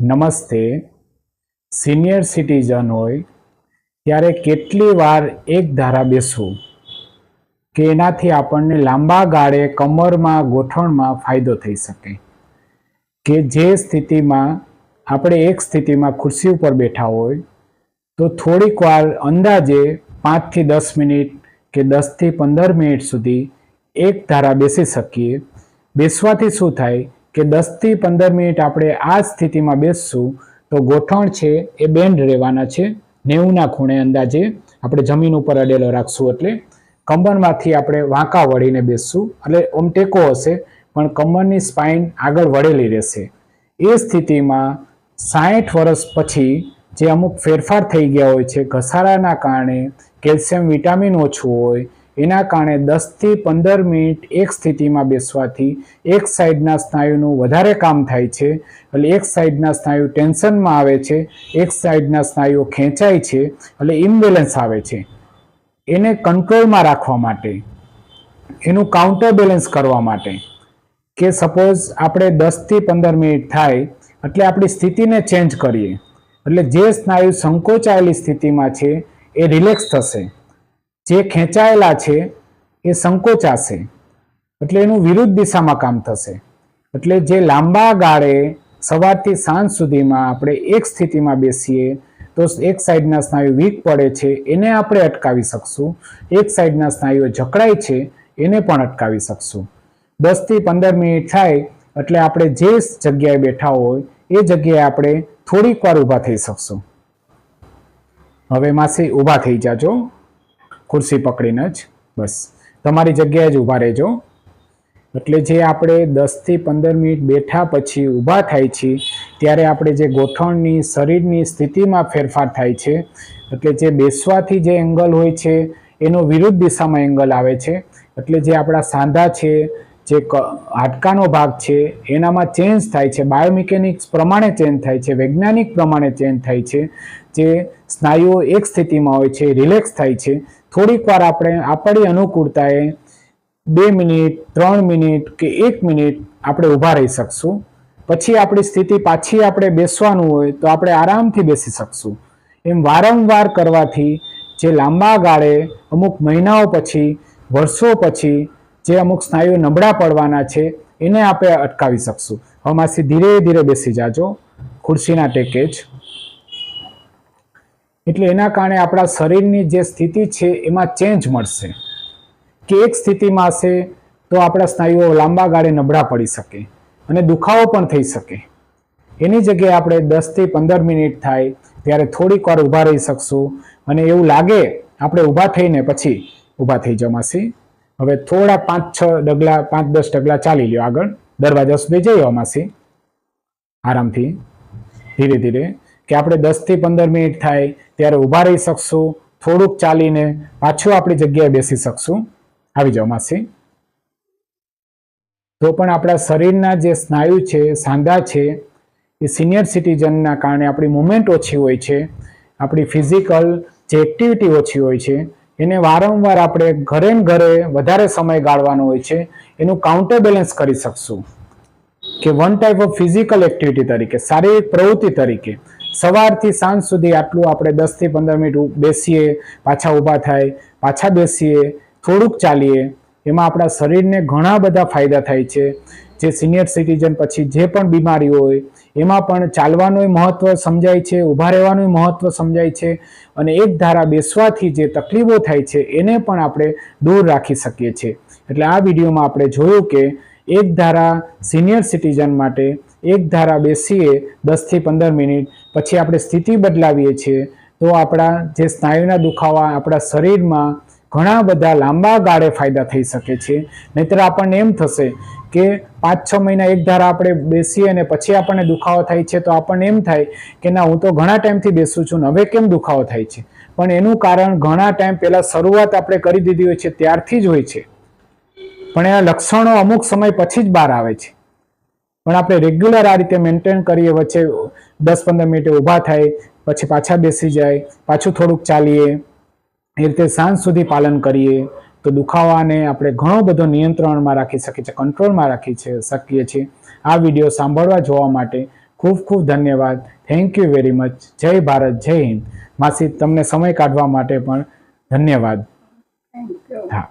નમસ્તે. Senior citizen હોય, ત્યારે કેટલી વાર એક ધારા બેસવું કે એનાથી આપણને લાંબા ગાળે કમરમાં, ગોઠવણમાં ફાયદો થઈ શકે? કે જે સ્થિતિમાં આપણે એક સ્થિતિમાં ખુરશી ઉપર બેઠા હોય, તો થોડીક વાર અંદાજે પાંચથી દસ મિનિટ કે દસથી પંદર મિનિટ સુધી એક ધારા બેસી શકીએ. બેસવાથી શું થાય? કે દસથી પંદર મિનિટ આપણે આ સ્થિતિમાં બેસશું, તો ગોઠણ છે એ બેન્ડ રહેવાના છે, નેવુંના ખૂણે અંદાજે આપણે જમીન ઉપર અડેલો રાખશું એટલે કમરમાંથી આપણે વાંકા વળીને બેસશું, એટલે ઓમ ટેકો હશે, પણ કમરની સ્પાઇન આગળ વળેલી રહેશે. એ સ્થિતિમાં સાઠ વર્ષ પછી જે અમુક ફેરફાર થઈ ગયા હોય છે, ઘસારાના કારણે કેલ્શિયમ વિટામિન ઓછું હોય એના કારણે દસથી પંદર મિનિટ એક સ્થિતિમાં બેસવાથી એક સાઈડના સ્નાયુનું વધારે કામ થાય છે. એટલે એક સાઈડના સ્નાયુ ટેન્શનમાં આવે છે, એક સાઈડના સ્નાયુઓ ખેંચાય છે, એટલે ઇમ્બેલેન્સ આવે છે. એને કંટ્રોલમાં રાખવા માટે, એનું કાઉન્ટર બેલેન્સ કરવા માટે કે સપોઝ આપણે દસથી પંદર મિનિટ થાય, એટલે આપણી સ્થિતિને ચેન્જ કરીએ. એટલે જે સ્નાયુ સંકોચાયેલી સ્થિતિમાં છે, એ રિલેક્સ થશે. જે ખેંચાયેલા છે, એ સંકોચાશે. એટલે એનું વિરુદ્ધ દિશામાં કામ થશે. એટલે જે લાંબા ગાળે સવારથી સાંજ સુધીમાં આપણે એક સ્થિતિમાં બેસીએ, તો એક સાઈડના સ્નાયુ વીક પડે છે, એને આપણે અટકાવી શકશું. એક સાઈડના સ્નાયુઓ જકડાય છે, એને પણ અટકાવી શકશું. દસથી પંદર મિનિટ થાય, એટલે આપણે જે જગ્યાએ બેઠા હોય, એ જગ્યાએ આપણે થોડીક વાર ઊભા થઈ શકશું. હવે માસી ઊભા થઈ જાજો. ખુરશી પકડીને જ. બસ. તમારી જગ્યાએ જ ઊભા રહેજો. એટલે જે આપણે દસથી પંદર મિનિટ બેઠા પછી ઊભા થાય છે, ત્યારે આપણે જે ગોઠણની શરીરની સ્થિતિમાં ફેરફાર થાય છે. એટલે જે બેસવાથી જે એંગલ હોય છે, એનો વિરુદ્ધ દિશામાં એંગલ આવે છે. એટલે જે આપણા સાંધા છે, જે હાડકાનો ભાગ છે, એનામાં ચેન્જ થાય છે. બાયોમિકેનિક્સ પ્રમાણે ચેન્જ થાય છે. વૈજ્ઞાનિક પ્રમાણે ચેન્જ થાય છે. જે સ્નાયુઓ એક સ્થિતિમાં હોય છે, રિલેક્સ થાય છે. થોડીક વાર આપણે આપણી અનુકૂળતાએ બે મિનિટ, ત્રણ મિનિટ કે એક મિનિટ આપણે ઊભા રહી શકશું. પછી આપણી સ્થિતિ પાછી આપણે બેસવાનું હોય તો આપણે આરામથી બેસી શકશું. એમ વારંવાર કરવાથી જે લાંબા ગાળે અમુક મહિનાઓ પછી, વર્ષો પછી જે અમુક સ્નાયુ નબળા પડવાના છે, એને આપણે અટકાવી શકશું. હવેમાંથી ધીરે ધીરે બેસી જાજો. ખુરશીના ટેકે જ. એટલે એના કારણે આપણા શરીરની જે સ્થિતિ છે એમાં ચેન્જ મળશે. કે એક સ્થિતિમાં હશે તો આપણા સ્નાયુઓ લાંબા ગાળે નબળા પડી શકે અને દુખાવો પણ થઈ શકે. એની જગ્યાએ આપણે દસથી પંદર મિનિટ થાય ત્યારે થોડીક વાર ઊભા રહી શકશું અને એવું લાગે આપણે ઊભા થઈને પછી ઊભા થઈ જાઓ હવે થોડા પાંચ છ ડગલા, પાંચ દસ ડગલા ચાલી લ્યો આગળ. દરવાજા સુધી જઈ આવો આરામથી ધીરે ધીરે કે આપણે દસથી પંદર મિનિટ થાય ત્યારે ઊભા રહી શકશું, થોડુંક ચાલીને પાછું આપણી જગ્યાએ બેસી શકશું. આવી જાઓ માસી. તો પણ આપણા શરીરના જે સ્નાયુ છે, સાંધા છે, એ સિનિયર સિટીઝનના કારણે આપણી મુવમેન્ટ ઓછી હોય છે, આપણી ફિઝિકલ જે એક્ટિવિટી ઓછી હોય છે, એને વારંવાર આપણે ઘરે ઘરે વધારે સમય ગાળવાનો હોય છે, એનું કાઉન્ટર બેલેન્સ કરી શકશું. કે one type of physical activity તરીકે, શારીરિક પ્રવૃત્તિ તરીકે. સવારથી સાંજ સુધી આટલું આપણે દસથી પંદર મિનિટ બેસીએ, પાછા ઊભા થાય, પાછા બેસીએ, થોડુંક ચાલીએ, એમાં આપણા શરીરને ઘણા બધા ફાયદા થાય છે. જે સિનિયર સિટીઝન પછી જે પણ બીમારી હોય, એમાં પણ ચાલવાનું મહત્વ સમજાય છે, ઊભા રહેવાનું મહત્વ સમજાય છે અને એક ધારા બેસવાથી જે તકલીફો થાય છે, એને પણ આપણે દૂર રાખી શકીએ છીએ. એટલે આ વિડીયોમાં આપણે જોયું કે એક ધારા સિનિયર સિટીઝન માટે એક ધારા બેસીએ દસથી પંદર મિનિટ પછી આપણે સ્થિતિ બદલાવીએ છીએ, તો આપણા જે સ્નાયુના દુખાવા આપણા શરીરમાં ઘણા બધા લાંબા ગાળે ફાયદા થઈ શકે છે. નહીતર આપણને એમ થશે કે પાંચ છ મહિના એક ધારા આપણે બેસીએ અને પછી આપણને દુખાવો થાય છે, તો આપણને એમ થાય કે ના, હું તો ઘણા ટાઈમથી બેસું છું ને હવે કેમ દુખાવો થાય છે? પણ એનું કારણ ઘણા ટાઈમ પહેલાં શરૂઆત આપણે કરી દીધી હોય છે, ત્યારથી જ હોય છે. પણ એના લક્ષણો અમુક સમય પછી જ બહાર આવે છે. પણ આપણે રેગ્યુલર આ રીતે મેન્ટેન કરીએ વચ્ચે દસ પંદર મિનિટે ઊભા થાય પછી પાછા બેસી જાય પાછું થોડુંક ચાલીએ એ રીતે સાંજ સુધી પાલન કરીએ તો દુખાવાને આપણે ઘણો બધો નિયંત્રણમાં રાખી શકીએ છીએ કંટ્રોલમાં રાખી છે શકીએ છીએ. આ વીડિયો સાંભળવા જોવા માટે ખૂબ ખૂબ ધન્યવાદ. થેન્ક યુ વેરી મચ જય ભારત જય હિન્દ. માસી તમને સમય કાઢવા માટે પણ ધન્યવાદ. હા.